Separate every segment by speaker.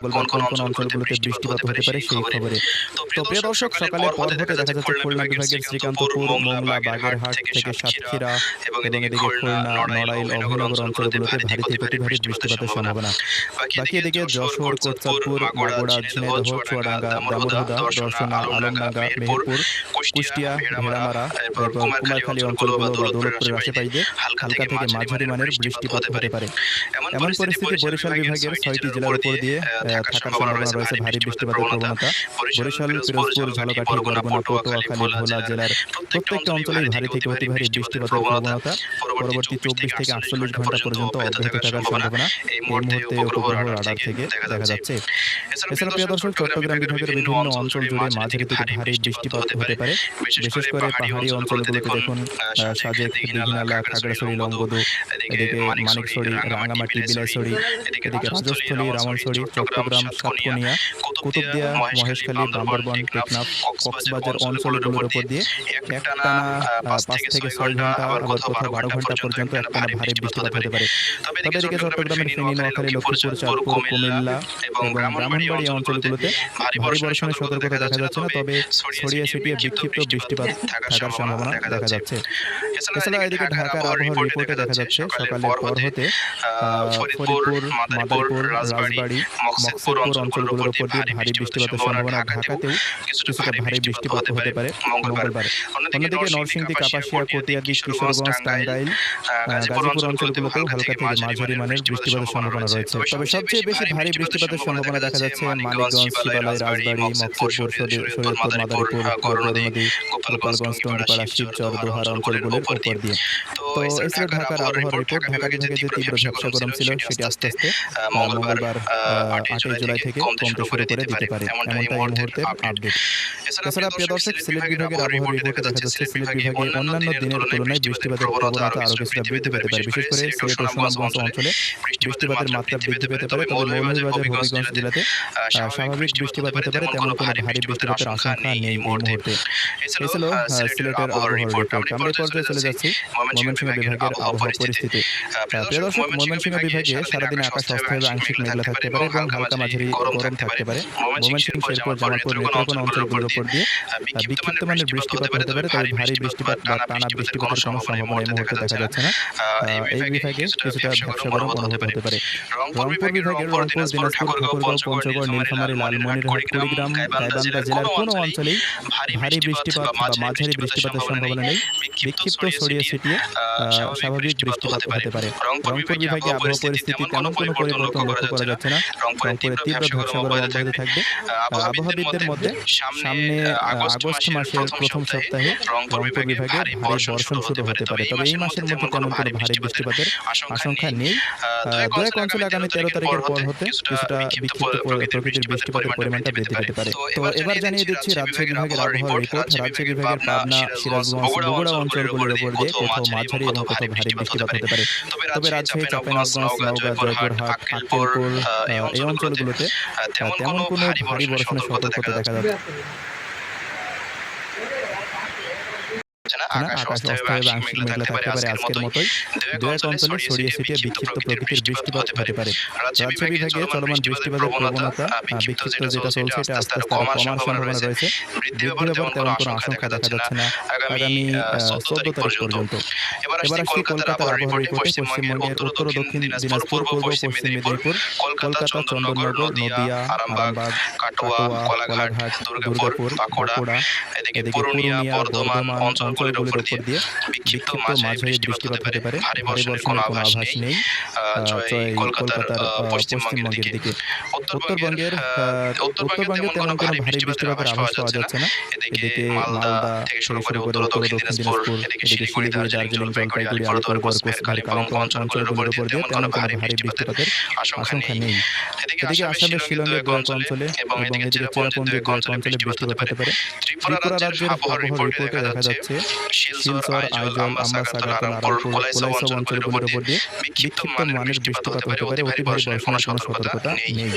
Speaker 1: বলবেন কোন কোন অঞ্চলগুলোতে বৃষ্টিপাত হতে পারে সেই খবরে। তো প্রিয় দর্শক সকালে পর হতে দেখা যাচ্ছে খুলনা বিভাগের শ্রীকান্তপুর মোংলা বাগেরহাট থেকে সাতক্ষীরা এবং এদিকে খুলনা নড়াইল অভয়নগর অঞ্চলগুলোতে ভারী থেকে অতি ভারী বৃষ্টিপাতের সম্ভাবনা। বাকি এদিকে যশোর কোটচাঁদপুর মাগুরা ঝিনাইদহ চুয়াডাঙ্গা দামোদরদা দর্শনা আলমডাঙ্গা মেহেরপুর কুষ্টিয়া ভেড়ামারা এবং কুমারখালী অঞ্চলগুলো বা দৌলতপুরের আশেপাশে হালকা থেকে মাঝারি মানের বৃষ্টিপাত হতে পারে এমন পরিস্থিতি বরিশাল বিভাগের ছয়টি জেলার উপর দিয়ে থাকার সম্ভাবনা রয়েছে ভারী বৃষ্টিপাতের প্রবণতা। বরিশাল পিরোজপুর ঝালকাঠি বরগুনা পটুয়াখালী ভোলা জেলার প্রত্যেকটা অঞ্চলে ভারী থেকে অতি ভারী বৃষ্টিপাতের প্রবণতা। পরবর্তী চব্বিশ থেকে আটচল্লিশ ঘণ্টা পর্যন্ত অব্যাহত থাকার সম্ভাবনা এই মুহূর্তে উপগ্রহ রাডার থেকে দেখা যাচ্ছে। এছাড়া প্রিয় দর্শক চট্টগ্রাম বিভাগের বিভিন্ন অঞ্চল জুড়ে মাঝারি থেকে ভারী বৃষ্টিপাত হতে পারে। বিশেষ করে পাহাড়ি অঞ্চলগুলোতে দেখুন সাজেক দীঘিনালা খাগড়াছড়ি লংগদু এদিকে মানিকছড়ি রাঙ্গামাটি বিলাইছড়ি এদিকে রাজস্থলী রামনছড়ি চট্টগ্রাম সাতকনিয়া কুতুবদিয়া মহেশখালী বান্দরবন টেকনাফ কক্সবাজার অঞ্চলগুলোর উপর দিয়ে একটানা পাঁচ থেকে ছয় ঘণ্টা আবার কোথাও বারো ঘণ্টা পর্যন্ত একটানা ভারী বৃষ্টিপাত হতে পারে। তবে এদিকে চট্টগ্রামের ফেনী নোয়াখালী লক্ষ্মীপুর চাঁদপুর কুমিল্লা এবং ব্রাহ্মণবাড়ি অঞ্চলগুলোতে ভারী বর্ষণের সতর্কতা দেখা যাচ্ছে না তবে ছড়িয়ে ছিটিয়ে বিক্ষিপ্ত বৃষ্টিপাত থাকার সম্ভাবনা দেখা যাচ্ছে। এছাড়া এদিকে ঢাকার আবহাওয়ার রিপোর্টে দেখা যাচ্ছে সকালে পর হতে ফরিদপুর মাদারীপুর রাজবাড়ী মকসুদপুর অঞ্চলগুলোর উপর দিয়ে ভারী বৃষ্টিপাতের সম্ভাবনা ঢাকাতেও কিছুটা ভারী বৃষ্টিপাত হতে পারে মঙ্গলবার অন্যদিকে নরসিংদী কাপাসিয়া কটিয়াদি কিশোরগঞ্জ টাঙ্গাইল গাজীপুর অঞ্চলগুলোতেও হালকা থেকে মাঝারি মানের বৃষ্টিপাতের সম্ভাবনা রয়েছে তবে সবচেয়ে বেশি ভারী বৃষ্টিপাতের সম্ভাবনা দেখা যাচ্ছে মানিকগঞ্জ শিবালয় রাজবাড়ী মকসুদপুর শরীয়তপুর মাদারীপুর গোপালগঞ্জ টঙ্গিপাড়া শিবচর দোহার অঞ্চলগুলোর উপর দিয়ে তো এছাড়া ঢাকার আবহাওয়ার রিপোর্ট ঢাকা বিভাগে যে তীব্র ঝাপসা গরম ছিল সেটি আস্তে আস্তে মঙ্গলবার আটই জুলাই থেকে কমতে শুরু করে দিতে পারে এমনটাই এই মুহূর্তের আপডেট এছাড়া প্রিয় দর্শক সিলেট বিভাগের আবহাওয়ার রিপোর্টে দেখা যাচ্ছে সিলেট বিভাগে অন্যান্য দিনের তুলনায় বৃষ্টিপাতের প্রবণতা আরও কিছুটা বৃদ্ধি পেতে পারে বিশেষ করে সিলেট ও সুনামগঞ্জ অঞ্চলে বৃষ্টিপাতের মাত্রা বৃদ্ধি পেতে পারে। তবে মৌলভীবাজার হবিগঞ্জ জেলাতে স্বাভাবিক বৃষ্টিপাত হতে পারে তেমন কোনো ভারী বৃষ্টিপাতের আশঙ্কা নেই এই মুহূর্তে। এ ছিল আহ, সিলেটের আবহাওয়ার রিপোর্ট আমরা পর্যায়ে চলে যাচ্ছি ময়মনসিংহ বিভাগের আবহাওয়া পরিস্থিতি প্রিয় দর্শক ময়মনসিংহ বিভাগে সারাদিনে আকাশ অস্থায়ী আংশিক মেঘলা থাকতে পারে এবং হালকা মাঝারি গরম থাকতে পারে ময়মনসিংহ শেরপুর জামালপুর নেত্রকোনা অঞ্চলগুলোর উপর দিয়ে। বিক্ষিপ্ত মানের বৃষ্টিপাত হতে পারে তবে ভারী বৃষ্টিপাত বা টানা বৃষ্টিপাতের কোনো সম্ভাবনা এই মুহূর্তে দেখা যাচ্ছে না। এই বিভাগে কিছুটা ব্যবসা গরম হতে পারে। রংপুর বিভাগের রংপুর দিনাজপুর ঠাকুরগাঁও পঞ্চগড় নীলফামারী লালমনিরহাট কুড়িগ্রাম গাইবান্ধা জেলার কোনো অঞ্চলেই ভারী বৃষ্টিপাত বা মাঝারি বৃষ্টিপাতের সম্ভাবনা নেই। বিক্ষিপ্ত ছড়িয়ে ছিটিয়ে স্বাভাবিক বৃষ্টিপাত হতে পারে রংপুর বিভাগে আবহাওয়া পরিস্থিতি তেমন কোনো পরিবর্তন লক্ষ্য করা যাচ্ছে না রংপুরে তীব্র গরম অব্যাহত থাকবে আবহাওয়াবিদদের মধ্যে সামনে আহ, আগস্ট মাসের প্রথম সপ্তাহে রংপুর বিভাগে ভারী বর্ষণ শুরু হতে পারে। তবে এই মাসের মধ্যে তেমন কোনো ভারী বৃষ্টিপাতের আশঙ্কা নেই। আহ, দু অঞ্চলে আগামী তেরো তারিখের পর হতে কিছুটা বিক্ষিপ্ত প্রকৃতির বৃষ্টিপাতের পরিমাণটা বৃদ্ধি পেতে পারে। তো এবার জানিয়ে দিচ্ছি রাজ্য বিভাগের আবহাওয়া রিপোর্ট। রাজ্য বিভাগের পাবনা সিরাজগঞ্জ বগুড়া অঞ্চলগুলোর উপর দিয়ে কোথাও মাঝারি এবং কোথাও ভারী বৃষ্টিপাত হতে পারে তবে রাজশাহী চাঁপাইনবাবগঞ্জ নওগাঁ জয়পুরহাট আক্কেলপুর এই অঞ্চলগুলোতে তেমন কোনো ভারী বর্ষণের সতর্কতা দেখা যাচ্ছে না আকাশ অস্থায়ী বা আংশিক মেঘলা থাকতে পারে আজকের মতোই। দু এক অঞ্চলে ছড়িয়ে ছিটিয়ে বিক্ষিপ্ত প্রকৃতির বৃষ্টিপাত হতে পারে। রাজ্য বিভাগে চলমান বৃষ্টিপাতের প্রবণতা বিক্ষিপ্ত যেটা চলছে এটা আস্তে আস্তে কমার সম্ভাবনা রয়েছে। বৃদ্ধি হবার তেমন কোনো আশঙ্কা দেখা যাচ্ছে না। আগামী চোদ্দ তারিখ পর্যন্ত। এবার আসছি কলকাতার আবহাওয়া রিপোর্টে পশ্চিমবঙ্গের উত্তর ও দক্ষিণ দিনাজপুর পূর্ব পশ্চিম মেদিনীপুর কলকাতা চন্দননগর নদিয়া আরামবাগ কাটোয়া কোলাঘাট দুর্গাপুর বাঁকুড়া এদিকে পুরুলিয়া বর্ধমান অঞ্চলগুলির উপর দিয়ে বিক্ষিপ্ত বৃষ্টিপাত হতে পারে। ভারী বর্ষণের কোনো আভাস নেই। চয় কলকাতার পশ্চিমবঙ্গের দিকে। উত্তরবঙ্গের উত্তরবঙ্গে তেমন কোনো ভারী বৃষ্টিপাতের আভাস পাওয়া যাচ্ছে না। এদিকে মালদা থেকে শুরু করে উত্তর ও দক্ষিণ দিনাজপুর এদিকে শিলিগুড়ি দার্জিলিং জলপাইগুড়ি আলিপুরদুয়ার কোচবিহার কালিম্পং অঞ্চলগুলির উপর দিয়ে তেমন কোনো ভারী বৃষ্টিপাতের আশঙ্কা নেই। এদিকে আসামের শিলংয়ের এক অঞ্চলে এবং এদিকে চেরাপুঞ্জির দু এক অঞ্চলে বৃষ্টিপাত হতে পারে ত্রিপুরা রাজ্যের আবহাওয়া রিপোর্টে দেখা যাচ্ছে শিলচর আইজল আমবাসা গারতলা রামপুর কোলাইসব অঞ্চলগুলির উপর দিয়ে বিক্ষিপ্ত মানের বৃষ্টিপাত হতে পারে অতি ভারী বর্ষণের কোনো সতর্কতা নেই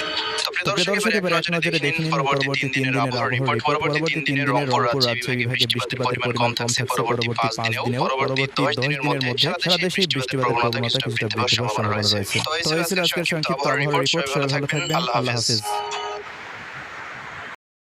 Speaker 1: দর্শক এবার এক নজরে দেখে নিন পরবর্তী তিন দিনের আবহাওয়া রিপোর্ট পরবর্তী তিন দিনে রংপুর রাজশাহী বিভাগে বৃষ্টিপাতের পরিমাণ কম থাকছে পরবর্তী পাঁচ দিনেও পরবর্তী দশ দিনের মধ্যে সারা দেশে বৃষ্টিপাতের প্রবণতা কিছুটা বৃদ্ধি হওয়ার সম্ভাবনা রয়েছে তো এই ছিল আজকের সংক্ষিপ্ত আবহাওয়া রিপোর্ট সবাই ভালো থাকবেন আল্লাহ হাফিজ